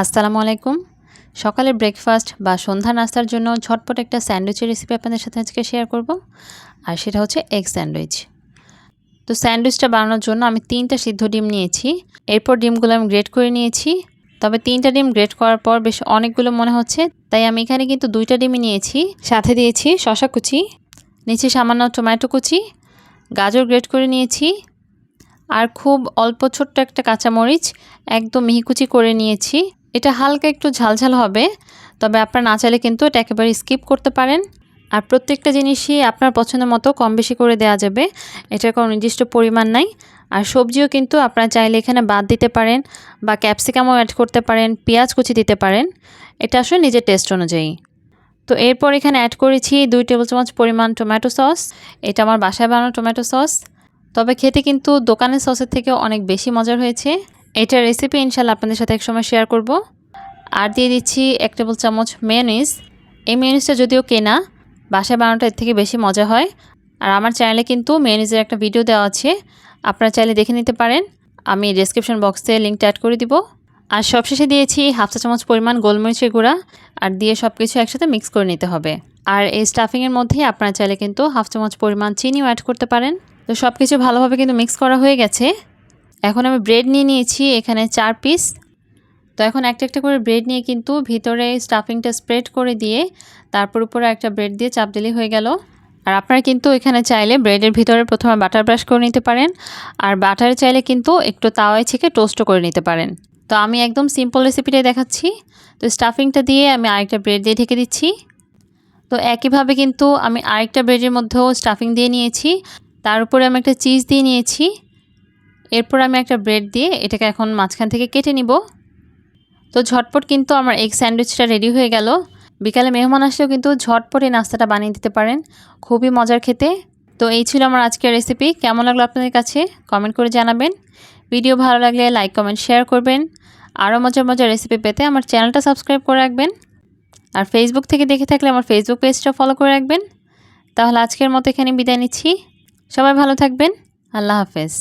আসসালামু আলাইকুম। সকালের ব্রেকফাস্ট বা সন্ধ্যা নাস্তার জন্য ঝটপট একটা স্যান্ডউইচের রেসিপি আপনাদের সাথে আজকে শেয়ার করব। আর সেটা হচ্ছে এগ স্যান্ডউইচ তো স্যান্ডউইচটা বানানোর জন্য আমি তিনটা সিদ্ধ ডিম নিয়েছি। এরপর ডিমগুলো আমি গ্রেট করে নিয়েছি। তবে তিনটা ডিম গ্রেট করার পর বেশ অনেকগুলো মনে হচ্ছে, তাই আমি এখানে কিন্তু দুইটা ডিমই নিয়েছি। সাথে দিয়েছি শশা কুচি নিচে সামান্য টমেটো কুচি, গাজর গ্রেট করে নিয়েছি, আর খুব অল্প ছোট্ট একটা কাঁচামরিচ একদম মিহিকুচি করে নিয়েছি। এটা হালকা একটু ঝালঝাল হবে, তবে আপনার না চাইলে কিন্তু এটা একেবারে স্কিপ করতে পারেন। আর প্রত্যেকটা জিনিসই আপনার পছন্দ মতো কম বেশি করে দেওয়া যাবে, এটার কোনো নির্দিষ্ট পরিমাণ নাই। আর সবজিও কিন্তু আপনারা চাইলে এখানে বাদ দিতে পারেন বা ক্যাপসিকামও অ্যাড করতে পারেন, পেঁয়াজ কুচি দিতে পারেন, এটা আসলে নিজের টেস্ট অনুযায়ী। তো এরপর এখানে অ্যাড করেছি দুই টেবিল চামচ পরিমাণ টমেটো সস এটা আমার বাসায় বানানো টমেটো সস তবে খেতে কিন্তু দোকানের সসের থেকেও অনেক বেশি মজার হয়েছে। এটার রেসিপি ইনশাল্লাহ আপনাদের সাথে একসময় শেয়ার করব। আর দিয়ে দিচ্ছি এক টেবিল চামচ মেয়নিজ এই মেয়নিজটা যদিও কেনা, বাসায় বানানোটা এর থেকে বেশি মজা হয়। আর আমার চ্যানেলে কিন্তু মেয়নিজের একটা ভিডিও দেওয়া আছে। আপনারা চাইলে দেখে নিতে পারেন। আমি ডিসক্রিপশন বক্সে লিঙ্কটা অ্যাড করে দিব। আর সবশেষে দিয়েছি হাফ চা চামচ পরিমাণ গোলমরিচের গুঁড়া। আর দিয়ে সব কিছু একসাথে মিক্স করে নিতে হবে। আর এই স্টাফিংয়ের মধ্যেই আপনারা চাইলে কিন্তু হাফ চামচ পরিমাণ চিনিও অ্যাড করতে পারেন। তো সব কিছু ভালোভাবে কিন্তু মিক্স করা হয়ে গেছে। এখন আমি ব্রেড নিয়ে নিয়েছি, এখানে চার পিস তো এখন একটা একটা করে ব্রেড নিয়ে কিন্তু ভিতরে স্টাফিংটা স্প্রেড করে দিয়ে, তারপর উপরে একটা ব্রেড দিয়ে চাপ দিলেই হয়ে গেল। আর আপনারা কিন্তু এখানে চাইলে ব্রেডের ভিতরে প্রথমে বাটার ব্রাশ করে নিতে পারেন। আর বাটার চাইলে কিন্তু একটু তাওয়ায় ছেঁকে টোস্টও করে নিতে পারেন। তো আমি একদম সিম্পল রেসিপিটাই দেখাচ্ছি। তো স্টাফিংটা দিয়ে আমি আরেকটা ব্রেড দিয়ে ঢেকে দিচ্ছি। তো একইভাবে কিন্তু আমি আরেকটা ব্রেডের মধ্যেও স্টাফিং দিয়ে নিয়েছি। তার উপরে আমি একটা চিজ দিয়ে নিয়েছি। এরপর আমি একটা ব্রেড দিয়ে এটাকে এখন মাঝখান থেকে কেটে নিব। তো ঝটপট কিন্তু আমার এগ স্যান্ডউইচটা রেডি হয়ে গেল। বিকালে মেহমান আসলেও কিন্তু ঝটপট এই নাস্তাটা বানিয়ে দিতে পারেন। খুবই মজার খেতে। তো এই ছিল আমার আজকের রেসিপি কেমন লাগল আপনাদের কাছে? কমেন্ট করে জানাবেন। ভিডিও ভালো লাগলে লাইক কমেন্ট শেয়ার করবেন। আরও মজার মজার রেসিপি পেতে আমার চ্যানেলটা সাবস্ক্রাইব করে রাখবেন। আর ফেসবুক থেকে দেখে থাকলে আমার ফেসবুক পেজটা ফলো করে রাখবেন। তাহলে আজকের মতো এখানে বিদায় নিচ্ছি। সবাই ভালো থাকবেন। আল্লাহ হাফেজ।